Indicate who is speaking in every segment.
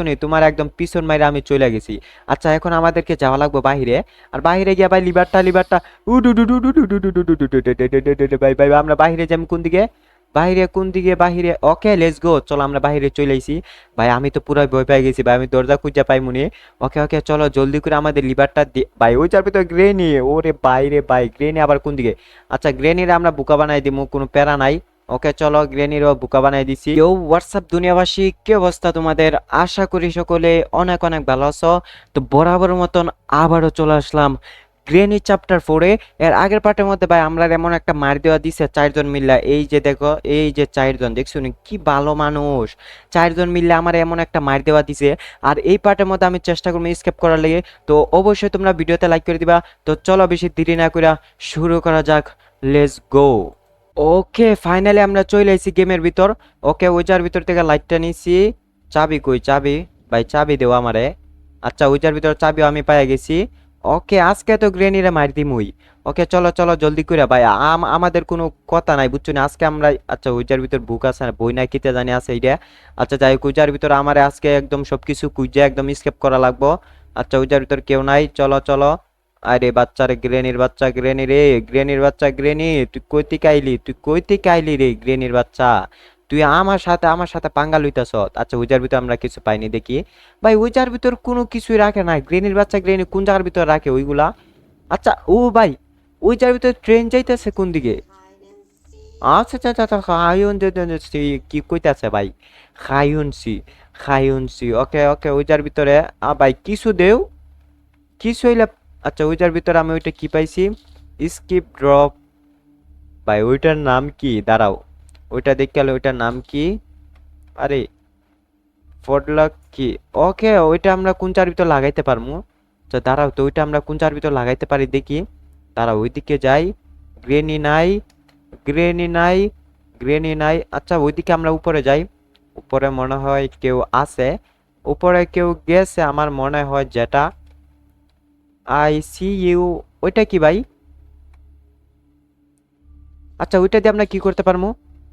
Speaker 1: শুনি তোমার একদম পিছন মাইরে আমি চলে গেছি আচ্ছা এখন আমাদেরকে যাওয়া লাগবে বাহিরে আর বাহিরে গিয়ে ভাই লিভারটা লিভারটা ভাই ভাই আমরা বাহিরে যাই কোন দিকে বাহিরে কোন দিকে বাহিরে ওকে লেটস গো চলো আমরা বাহিরে চলে আইছি ভাই আমি তো পুরো ভয় পেয়ে গেছি ভাই আমি দরজা খুঁজে পাই মনে ওকে ওকে চলো জলদি করে আমাদের লিভারটা দি ভাই ওই যার ভিতরে গ্রেনি ওরে বাইরে ভাই গ্রেনি আবার কোন দিকে আচ্ছা গ্রেনির আমরা বোকা বানাই দিব কোনো প্যারা নাই ওকে, চলো গ্রেনিরও বুকা বানাই দিছি। কেউ হোয়াটসঅ্যাপ দুনিয়াবাসী? কি অবস্থা তোমাদের? আশা করি সকলে অনেক অনেক ভালো আছো। তো বরাবর মতন আবারও চলে আসলাম গ্রেনি চ্যাপ্টার ফোরে এর আগের পার্টের মধ্যে ভাই আমরা এমন একটা মার দেওয়া দিছে চারজন মিল্লা। এই যে দেখো, এই যে চারজন, দেখছ কি ভালো মানুষ। চারজন মিললে আমার এমন একটা মার দেওয়া দিছে। আর এই পার্টের মধ্যে আমি চেষ্টা করব স্কেপ করার লেগে। তো অবশ্যই তোমরা ভিডিওতে লাইক করে দিবা। তো চলো বেশি দেরি না করে শুরু করা যাক। লেটস গো ওকে ফাইনালি আমরা চলে এসেছি গেমের ভিতর। ওকে ওইটার ভিতর থেকে লাইটটা নিছি। চাবি কই? চাবি? ভাই, চাবি দেও আমারে। আচ্ছা ওইটার ভিতর চাবিও আমি পাই গেছি। ওকে আজকে তো গ্রেনিরে মার দিমুই। ওকে চলো চলো, জলদি করে ভাই, আম আমাদের কোনো কথা নাই, বুঝছ না? আজকে আমরা আচ্ছা ওইটার ভিতর বুক আছে না? বই নাই, কিতে জানি আছে এইটা আচ্ছা যাই হোক ভিতর আমার আজকে একদম সবকিছু কুইজে একদম স্কেপ করা লাগবো। আচ্ছা ওইটার ভিতর কেউ নাই। চলো চলো। আরে বাচ্চারে গ্রেনির বাচ্চা, গ্রেনি রে, গ্রেনির বাচ্চা, গ্রেনি, তুই কই থেকে আইলি তুই কই থেকে আইলি রে, গ্রেনির বাচ্চা। তুই আমার সাথে আমার সাথে পাঙ্গা লইতাছ। আচ্ছা ওইটার ভিতর আমরা কিছু পাইনি, দেখি। ভাই ওইটার ভিতর কোনো কিছুই রাখে না গ্রেনির বাচ্চা, গ্রেনি কোন জায়গার ভিতর রাখে ওইগুলা? আচ্ছা ও ভাই ওইটার ভিতর ট্রেন যাইতেছে কোন দিকে? আচ্ছা আচ্ছা আচ্ছা খায়ুন কি কইতাছে ভাই? খায়ুন সি সি। ওকে ওকে ওইটার ভিতরে। ভাই, কিছু দেও। কিছু হইলে আচ্ছা ওইটার ভিতরে আমি ওইটা কি পাইছি? স্কিপ ড্রপ ভাই ওইটার নাম কি? দাঁড়াও, ওইটা দেখতে ওইটার নাম কি? আরে ফডলক কি? ওকে, ওইটা আমরা কোন চার ভিতর লাগাইতে পারব? আচ্ছা দাঁড়াও তো, ওইটা আমরা কোন চার ভিতর লাগাইতে পারি দেখি। দাঁড়াও, ওইদিকে যাই গ্রেনি নাই গ্রেনি নাই গ্রেনি নাই। আচ্ছা ওইদিকে আমরা উপরে যাই। উপরে মনে হয় কেউ আছে। উপরে কেউ গেছে, আমার মনে হয় যেটা। আই সি ইউ ওইটা কি ভাই? আচ্ছা ওইটা দিয়ে আমরা কি করতে পারব?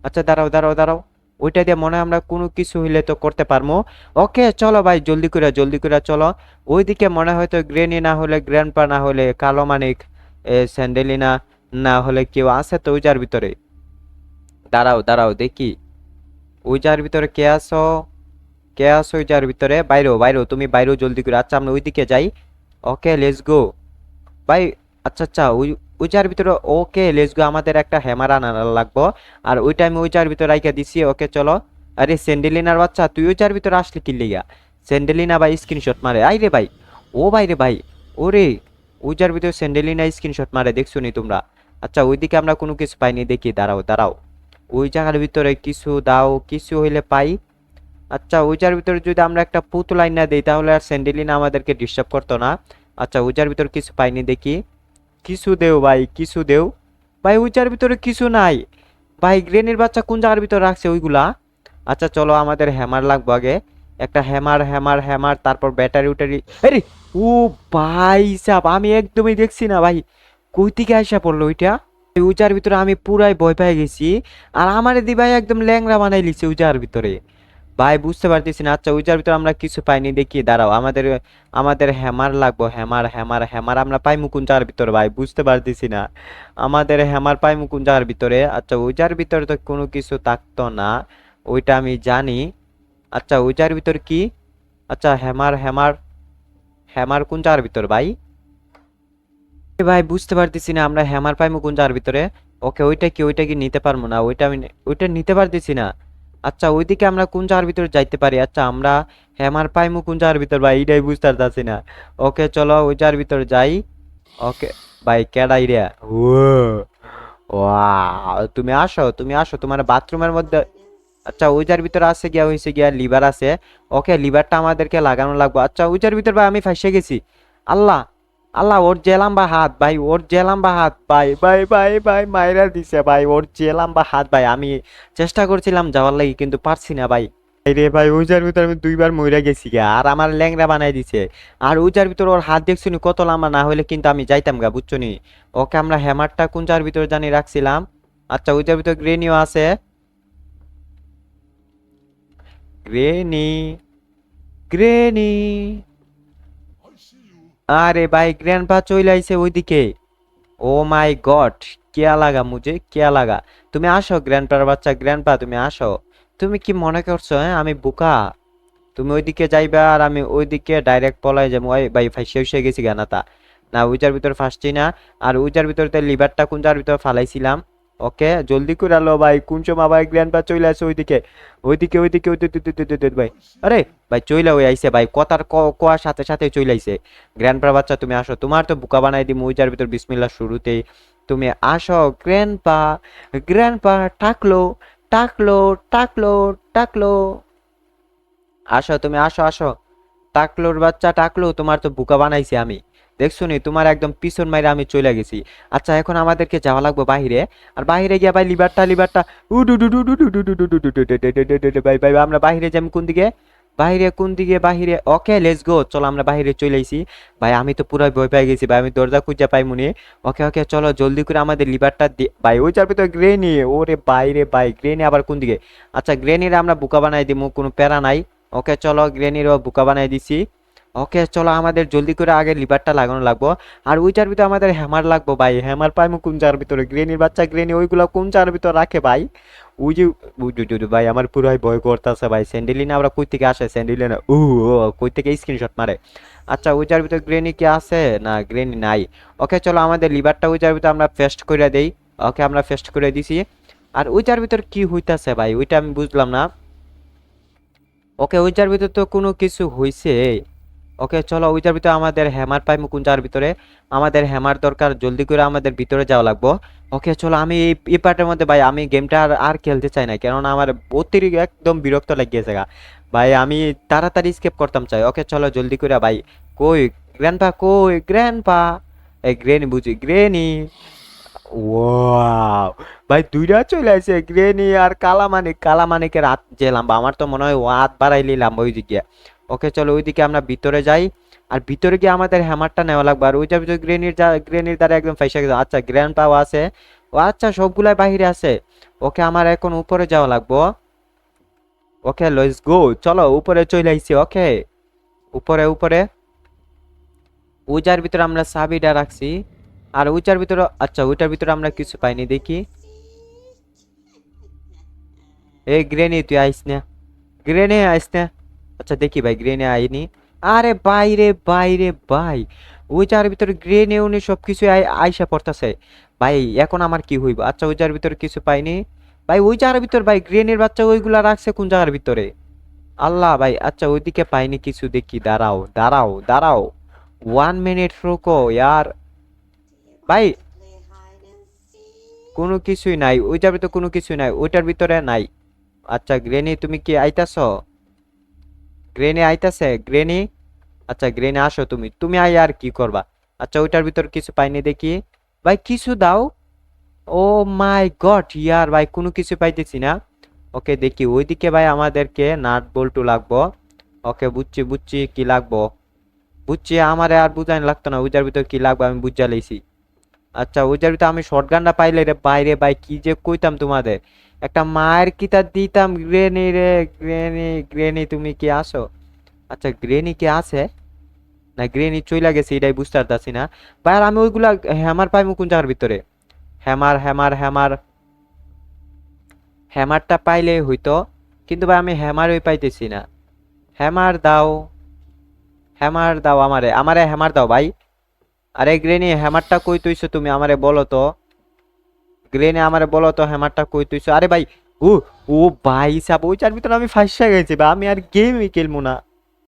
Speaker 1: আচ্ছা দাঁড়াও দাঁড়াও দাঁড়াও। ওইটা দিয়ে মনে হয় আমরা কোনো কিছু হইলে তো করতে পারব। ওকে, চলো ভাই, জলদি করে জলদি করে চলো। ওইদিকে মনে হয় তো গ্রেনি না হলে গ্র্যান্ডপা না হলে কালো মানিক স্যান্ডেলিনা, না হলে কেউ আছে তো ওই যার ভিতরে? দাঁড়াও দাঁড়াও, দেখি। ওই যার ভিতরে কে আসো কে আসো ওই যার ভিতরে? বাইরেও বাইরেও তুমি বাইরেও জলদি করে। আচ্ছা আমরা ওইদিকে যাই। ওকে লেটস গো ভাই আচ্ছা আচ্ছা ওই ওই চার ভিতরে ওকে লেটস গো আমাদের একটা হ্যামার আনা লাগবো। আর ওইটা আমি ওই চার ভিতরে রাইখা দিছি ওকে চলো। আরে স্যান্ডেলিনার বাচ্চা, তুই ওই চার ভিতরে আসলি কি লিগা? স্যান্ডেলিনা ভাই স্ক্রিনশট মারে। আই রে ভাই, ও ভাই রে ভাই, ওরে, ওই চার ভিতরে স্যান্ডেলিনা স্ক্রিনশট মারে, দেখছ নি তোমরা? আচ্ছা ওইদিকে আমরা কোনো কিছু পাইনি, দেখি, দাঁড়াও দাঁড়াও। ওই জায়গার ভিতরে কিছু দাও, কিছু হইলে পাই। আচ্ছা ওইটার ভিতরে যদি আমরা একটা পুতুলাই না দিই, তাহলে আর স্যান্ডেলিন আমাদেরকে ডিস্টার্ব করতো না। আচ্ছা ওইটার ভিতরে কিছু পাইনি দেখি। কিছু দেও ভাই, কিছু দেও। ভাই ওইটার ভিতরে কিছু নাই। ভাই, গ্রেনের বাচ্চা কোন জায়গার ভিতরে রাখছে ওইগুলা? আচ্ছা চলো, আমাদের হ্যামার লাগবে আগে। একটা হ্যামার হ্যামার হ্যামার তারপর ব্যাটারি উটারি। আরে, ও ভাই সাব, আমি একদমই দেখছি না ভাই। কই থেকে আইসা পড়ল ওইটা? উজার ভিতরে আমি পুরাই ভয় পেয়ে গেছি। আর আমার দি ভাই একদম ল্যাংরা বানাই লিছে উজার ভিতরে। ভাই, বুঝতে পারতেছি না। আচ্ছা ওইটার ভিতরে আমরা কিছু পাইনি, দেখি, দাঁড়াও। আমাদের আমাদের হ্যামার লাগবো হ্যামার হ্যামার হ্যামার আমরা পাই মুকুন জায়গার ভিতরে, ভাই? বুঝতে পারতেছি না। আমাদের হ্যামার পাই মুকুন জায়গার ভিতরে? আচ্ছা ওইটার ভিতরে তো কোনো কিছু থাকতো না, ওইটা আমি জানি। আচ্ছা ওইটার ভিতর কি? আচ্ছা হ্যামার হ্যামার হ্যামার কোন জায়গার ভিতর, ভাই? ভাই, বুঝতে পারতেছি না, আমরা হ্যামার পাই মুকুন জায়গার ভিতরে? ওকে, ওইটা কি ওইটা কি নিতে পারব না? ওইটা আমি ওইটা নিতে পারতেছি না। আচ্ছা ওইদিকে আমরা কোন জায়গার ভিতরে যাইতে পারি? আচ্ছা আমরা হ্যামার পাইমু কোন জায়গার ভিতর? ভাই এইটাই বুঝতে পারতাছি না। ওকে, চলো ওই জায়গার ভিতর যাই। ওকে, ভাই, কেডাই রে। ওয়াও, তুমি আসো তুমি আসো। তোমার বাথরুমের মধ্যে আচ্ছা ওই জায়গার ভিতরে আছে গিয়া হয়েছে গিয়া লিভার আছে। ওকে, লিভারটা আমাদেরকে লাগানো লাগবে। আচ্ছা ওই জায়গার ভিতর ভাই, আমি ফাঁসে গেছি। আল্লাহ আল্লাহ ওর যে লম্বা হাত ভাই ওর যে লম্বা হাত ভাই ভাই ভাই ভাই মাইরা দিছে ভাই ওর যে লম্বা হাত ভাই আমি চেষ্টা করছিলাম যাওয়ার লাগি কিন্তু পারছি না ভাই। রে ভাই ওইটার ভিতর আমি দুইবার মইরা গেছি গা আর আমার ল্যাংরা বানাই দিছে। আর ওইটার ভিতর ওর হাত দেখছি নি কত লম্বা না হলে কিন্তু আমি যাইতাম গা বুঝছ নি? ওকে আমরা হ্যামারটা কোন জার ভিতর জানি রাখছিলাম? আচ্ছা ওইটার ভিতর গ্রেনিও আছে। গ্রেনি গ্রেনি আরে ভাই গ্র্যান্ডপা চলে আইছে ওইদিকে। ও মাই গড, কেয়া লাগা মুঝে কেয়া লাগা। তুমি আসো গ্র্যান্ডপার বাচ্চা গ্র্যান্ডপা তুমি আসো। তুমি কি মনে করছ হ্যাঁ আমি বোকা? তুমি ওইদিকে যাইবা আর আমি ওইদিকে ডাইরেক্ট পলাই যাব। ওই ভাই ফাইসে উসে গেছি গানাতা না উইজার ভিতর ফাঁসছি না। আর উইজার ভিতরে লিভারটা কোন যার ভিতর ফালাইছিলাম? ওকে জলদি করে আলো ভাই কোন সময় ভাই গ্র্যান্ডপা চলে আসে ওইদিকে ওইদিকে ওইদিকে ভাই আরে ভাই চইলা ওই আইছে ভাই কথার কোয়ার সাথে সাথে চইলা আইছে গ্র্যান্ডপার বাচ্চা তুমি আসো তোমার তো বুকা বানাই দিই মুইজার ভিতর বিসমিল্লা শুরুতেই তুমি আসো গ্র্যান্ডপা গ্র্যান্ডপা টাকলো টাকলো টাকলো টাকলো আসো তুমি আসো আসো টাকলোর বাচ্চা টাকলো তোমার তো বুকা বানাইছি আমি দেখছ নি তোমার একদম পিছন মাইরে আমি চলে গেছি আচ্ছা এখন আমাদেরকে যাওয়া লাগবে বাহিরে আর বাহিরে গিয়ে ভাই লিভারটা লিভারটা ভাই ভাই আমরা বাহিরে যাই কোন দিকে বাইরে কোন দিকে বাইরে ওকে লেটস গো চলো আমরা বাইরে চলে আইছি ভাই আমি তো পুরো ভয় পেয়ে গেছি ভাই আমি দরজা খুঁজে পাই মনে ওকে ওকে চলো জলদি করে আমাদের লিভারটা ভাই ওই যার ভিতরে গ্রেনি ওরে বাইরে ভাই গ্রেনি আবার কোন দিকে আচ্ছা গ্রেনির আমরা বুকা বানাই দিব কোনো প্যারা নাই ওকে চলো গ্রেনিরও বুকা বানাই দিছি ওকে চলো আমাদের জলদি করে আগে লিভারটা লাগানো লাগবো। আর ওইটার ভিতরে আমাদের হ্যামার লাগবো ভাই। হ্যামার পাইমু কোন চার ভিতরে। গ্রেনির বাচ্চা গ্রেনি ওইগুলো কোন চার ভিতরে রাখে ভাই। ওই যে ভাই, আমার পুরাই ভয় করতেছে ভাই। স্যান্ডেলিনা আমরা কই থেকে আসে স্যান্ডেলিনা ও কই থেকে স্ক্রিনশট মারে। আচ্ছা ওইটার ভিতরে গ্রেনি কি আছে? না গ্রেনি নাই। ওকে চলো আমাদের লিভারটা ওইটার ভিতরে আমরা পেস্ট করে দেই। ওকে আমরা পেস্ট করে দিছি। আর ওইটার ভিতর কি হইতাছে ভাই? ওইটা আমি বুঝলাম না। ওকে ওইটার ভিতর তো কোনো কিছু হইছে। ওকে চলো ওইটার ভিতরে আমাদের হ্যামার পাই মুকুঞ্জার ভিতরে। আমাদের হ্যামার দরকার, জলদি করে আমাদের ভিতরে যাওয়া লাগবো। ওকে চলো আমি এই এই পার্টের মধ্যে ভাই, আমি গেমটা আর আর খেলতে চাই না, কেননা আমার অতিরিক্ত একদম বিরক্ত লাগিয়েছে গা। ভাই, আমি তাড়াতাড়ি স্কেপ করতাম চাই। ওকে চলো জলদি করে ভাই। কই গ্র্যান্ডপা কই গ্র্যান্ডপা এই গ্রেনি বুঝি গ্রেনি ওয়াও ভাই, দুইটা চলে আসে গ্রেনি আর কালামানিক, কালামানিকের হাত যে লাম্বা। আমার তো মনে হয় ও হাত বাড়াই নিলাম ওই দিকে। ওকে চলো ওইদিকে আমরা ভিতরে যাই। আর ভিতরে গিয়ে আমাদের হ্যামারটা নেওয়া লাগবে। আর ওইটার ভিতরে গ্রেনির গ্রেনির দ্বারা একদম ফাইসা গেছে। আচ্ছা গ্র্যান্ড পাও আছে। ও আচ্ছা সবগুলাই বাহিরে আছে। ওকে আমার এখন উপরে যাওয়া লাগবো। ওকে লেটস গো চলো, উপরে চলে আইছি, ওকে। উপরে উপরে। উজার ভিতরে আমরা চাবিটা রাখছি। আর উজার ভিতরে আচ্ছা ওইটার ভিতরে আমরা কিছু পাইনি, দেখি। এই গ্রেনি তুই আইস না। গ্রেনে আইস না। আচ্ছা দেখি ভাই গ্রেনে আইনি। আরে বাইরে বাইরে ভাই ওইটার ভিতরে গ্রেনে উনি সব কিছু আইসা পড়তাছে। ভাই, এখন আমার কি হইব? আচ্ছা ওই জায়গার ভিতরে কিছু পাইনি। ভাই, ওই জায়গার ভিতর ভাই গ্রেনের বাচ্চা ওইগুলা রাখছে কোন জায়গার ভিতরে? আল্লাহ ভাই আচ্ছা ওইদিকে পাইনি কিছু, দেখি, দাঁড়াও দাঁড়াও দাঁড়াও। ওয়ান মিনিট রুকো, ইয়ার। ভাই, কোনো কিছুই নাই ওইটার ভিতরে কোনো কিছুই নাই, ওইটার ভিতরে নাই। আচ্ছা গ্রেনি তুমি কি আইতাছ? গ্রেনি আইতাছে গ্রেনি আচ্ছা গ্রেনে আসো তুমি। তুমি আই আর কি করবা? আচ্ছা ওইটার ভিতর কিছু পাইনি দেখি। ভাই, কিছু দাও? ও মাই গড, ইয়ার ভাই, কোনো কিছু পাইতেছি না। ওকে দেখি, ওইদিকে ভাই আমাদেরকে নাট বল্টু লাগবো। ওকে, বুঝছি বুঝছি কি লাগবো। বুঝছি, আমার আর বুঝাইন লাগতো না, ওইটার ভিতর কি লাগবে আমি বুঝা লাইছি। আচ্ছা ওইটার ভিতর আমি শর্ট গানটা পাইলে রে বাইরে, ভাই, কি যে কইতাম তোমাদের? একটা মায়ের কিতা দিতাম, গ্রেনি রে, গ্রেনি গ্রেনি, তুমি কি আসো? আচ্ছা গ্রেনি কি আছে? না, গ্রেনি চইলা গেছে, এটাই বুঝতে পারতাছি না। ভাই, আর আমি ওইগুলা হ্যামার পাইমু কোন জায়গার ভিতরে? Hammer hammer hammer. হ্যামারটা পাইলে হইতো, কিন্তু ভাই, আমি হ্যামারই পাইতেছি না। হ্যামার দাও হ্যামার দাও আমারে আমারে হ্যামার দাও ভাই। আরে, গ্রেনি, হ্যামারটা কই তুইছো তুমি আমারে বলো তো? গ্রেনে আমার বলো তো হ্যামারটা কই তুইছো? আরে ভাই, ও ও ভাই সাব ওই চার ভিতরে আমি ফাঁসা গেছি, বা আমি আর গেমই খেলব না।